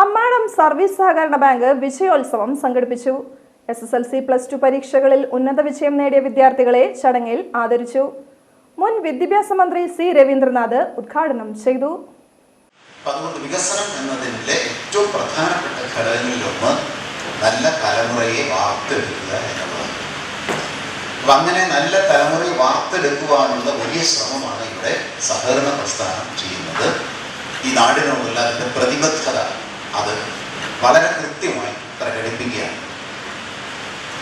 Ammadam service സഹകരണ bank വിജയോത്സവം സംഘടിപ്പിച്ചു. S S L C plus two പരീക്ഷകളിൽ ഉന്നത വിജയം നേടിയ വിദ്യാർത്ഥികളെ ചടങ്ങിൽ ആദരിച്ചു. മുൻ വിദ്യാഭ്യാസ മന്ത്രി സി രവീന്ദ്രനാഥ് ഉദ്ഘാടനം ചെയ്തു. അതുകൊണ്ട് വികസനം എന്നതിന്റെ ഏറ്റവും പ്രധാനപ്പെട്ട ഘടകങ്ങളിലൊന്ന് നല്ല തലമുറയെ വാർത്തെടുക്കുക എന്നുള്ളതാണ്. അപ്പം അങ്ങനെ നല്ല തലമുറയെ വാർത്തെടുക്കുവാനുള്ള വലിയ ശ്രമമാണ് ഇവിടെ സഹകരണ പ്രസ്ഥാനം ചെയ്യുന്നത്. ഈ നാടിനോടുള്ള അതിന്റെ പ്രതിബദ്ധത അത് വളരെ കൃത്യമായി പ്രകടിപ്പിക്കുകയാണ്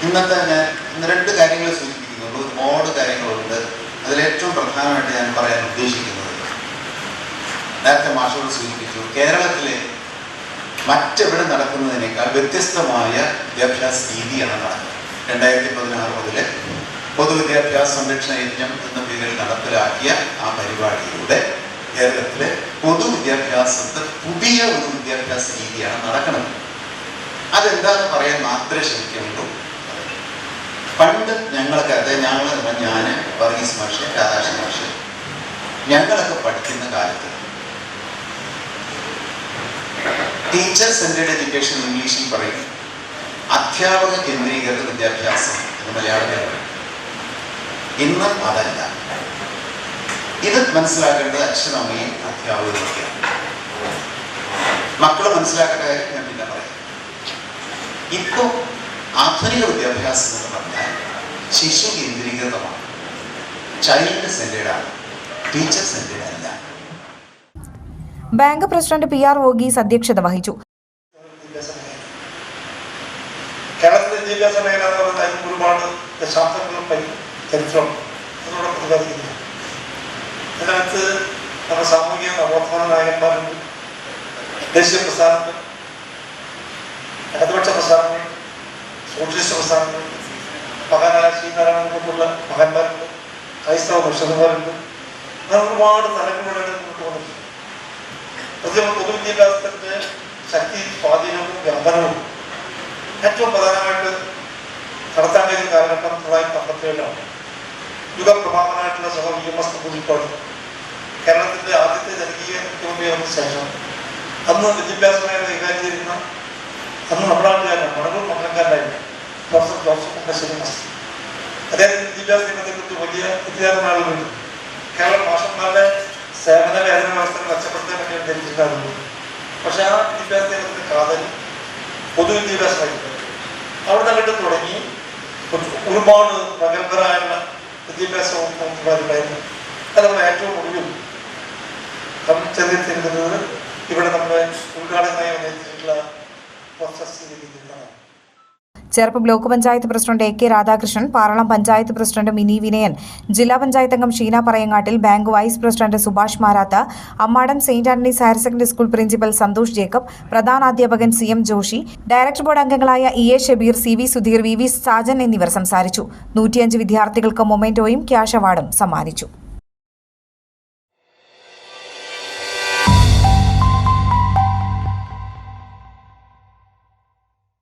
ഇന്നത്തെ ഞാൻ ഇന്ന് രണ്ട് കാര്യങ്ങൾ സൂചിപ്പിക്കുന്നുണ്ട് ഒരുപാട് കാര്യങ്ങളുണ്ട്. അതിലേറ്റവും പ്രധാനമായിട്ട് ഞാൻ പറയാൻ ഉദ്ദേശിക്കുന്നത് നേരത്തെ മാഷോട് സൂചിപ്പിച്ചു കേരളത്തിലെ മറ്റെവിടെ നടക്കുന്നതിനേക്കാൾ വ്യത്യസ്തമായ വിദ്യാഭ്യാസ രീതിയാണ് നടക്കുന്നത് രണ്ടായിരത്തി പതിനാറ് മുതൽ പൊതുവിദ്യാഭ്യാസ സംരക്ഷണ യജ്ഞം എന്ന പേരിൽ നടപ്പിലാക്കിയ ആ പരിപാടിയിലൂടെ കേരളത്തിലെ പൊതുവിദ്യാഭ്യാസത്തെ പുതിയ ഒരു വിദ്യാഭ്യാസ രീതിയാണ് നടക്കുന്നത്. അതെന്താന്ന് പറയാൻ മാത്രമേ ശ്രമിക്കുന്നുള്ളൂ പണ്ട് ഞങ്ങളൊക്കെ അത് ഞങ്ങൾ ഞാൻ വർഗീസ് മാഷ് രാധാകൃഷ്ണൻ മാഷ് ഞങ്ങളൊക്കെ പഠിക്കുന്ന കാലത്ത് ടീച്ചർ സെന്റേഡ് എഡ്യൂക്കേഷൻ ഇംഗ്ലീഷിൽ പറയും അധ്യാപക കേന്ദ്രീകൃത വിദ്യാഭ്യാസം എന്ന് മലയാളത്തിൽ പറയും. ഇന്ന് അതല്ല. ഇത് മനസ്സിലാക്കേണ്ടത് അച്ഛനമ്മയും അധ്യാപകരൊക്കെയാണ് മക്കൾ മനസ്സിലാക്കട്ടെ ഞാൻ പിന്നെ പറയാം. ഇപ്പോൾ ആധുനിക വിദ്യാഭ്യാസം എന്ന് പറഞ്ഞാൽ ശിശു കേന്ദ്രീകൃതമാണ്. ചൈൽഡ് സെന്റേഡാണ് ടീച്ചർ സെന്റേഡ് അല്ല. Bank president P R Varghese അധ്യക്ഷത വഹിച്ചു. കേരളത്തിലെ വിദ്യാഭ്യാസ മേഖല എന്ന് പറയുന്നത് അതിന് ഒരുപാട് ദശാബ്ദങ്ങളും ചരിത്രം അതിനോട് നമ്മുടെ സാമൂഹിക നവോത്ഥാന നായകന്മാരുണ്ട് ദേശീയ പ്രസ്ഥാനങ്ങൾ ഇടതുപക്ഷ പ്രസ്ഥാനങ്ങൾ സോഷ്യലിസ്റ്റ് പ്രസ്ഥാനങ്ങൾ മഹാനായ ശ്രീനാരായണ പോലുള്ള മഹാന്മാരുണ്ട് ക്രൈസ്തവ പരിഷത്തുമാരുണ്ട് അങ്ങനെ ഒരുപാട് തലങ്ങളിലൂടെ പ്രത്യേക പൊതുവിദ്യാഭ്യാസത്തിന്റെ ശക്തി സ്വാധീനവും വ്യാപനവും ഏറ്റവും പ്രധാനമായിട്ട് നടത്താൻ കഴിയുന്ന കാലഘട്ടം തൊള്ളായിരത്തി അമ്പത്തിയേഴാണ് യുഗപ്രഭാവനായിട്ടുള്ള സഹ വി എം എസ് പുതുക്കോട് കേരളത്തിന്റെ ആദ്യത്തെ ജനകീയ മുഖ്യമന്ത്രിയാകുന്ന ശേഷം അന്ന് വിദ്യാഭ്യാസ മേഖല കൈകാര്യം ചെയ്തിരുന്ന അന്ന് നമ്മുടെ നാട്ടുകാരനാണ് മണലൂർ മംഗലക്കാരനായിരുന്നു പ്രൊഫസർ ജോസഫ് മുണ്ടശ്ശേരി മാസ്റ്റർ അദ്ദേഹത്തിന് വിദ്യാഭ്യാസ രംഗത്തെ കുറിച്ച് വലിയ വിദ്യാർത്ഥികളുണ്ട് കേരള മാഷന്മാരുടെ സേവന വേതന വ്യവസ്ഥകൾ മെച്ചപ്പെടുത്താൻ വേണ്ടി ധരിച്ചിട്ടുണ്ടായിരുന്നു പക്ഷെ ആ വിദ്യാഭ്യാസ നിയമത്തിന്റെ കാതൽ പൊതുവിദ്യാഭ്യാസമായിരുന്നു. അവിടെ നിന്നിട്ട് തുടങ്ങി ഒരു- ഒരുപാട് പ്രഗത്ഭരായുള്ള വിദ്യാഭ്യാസ മന്ത്രിമാരുണ്ടായിരുന്നു അത് നമ്മൾ ഏറ്റവും ഒടുവിൽ ചെന്നിരുന്നത് ഇവിടെ Cherpu block panchayat president A K Radhakrishnan Paralam panchayat president Mini Vinayan ജില്ലാ പഞ്ചായത്ത് അംഗം Sheena Parayangattil bank vice president Subhash Marath Ammadam saint Antony's higher secondary school principal Santhosh Jacob പ്രധാനാധ്യാപകൻ C M Joshi director board അംഗങ്ങളായ E A Shabeer C V Sudheer V V Sajan എന്നിവർ സംസാരിച്ചു. നൂറ്റിയഞ്ച് വിദ്യാർത്ഥികൾക്ക് മൊമെന്റോയും cash അവാർഡും സമ്മാനിച്ചു.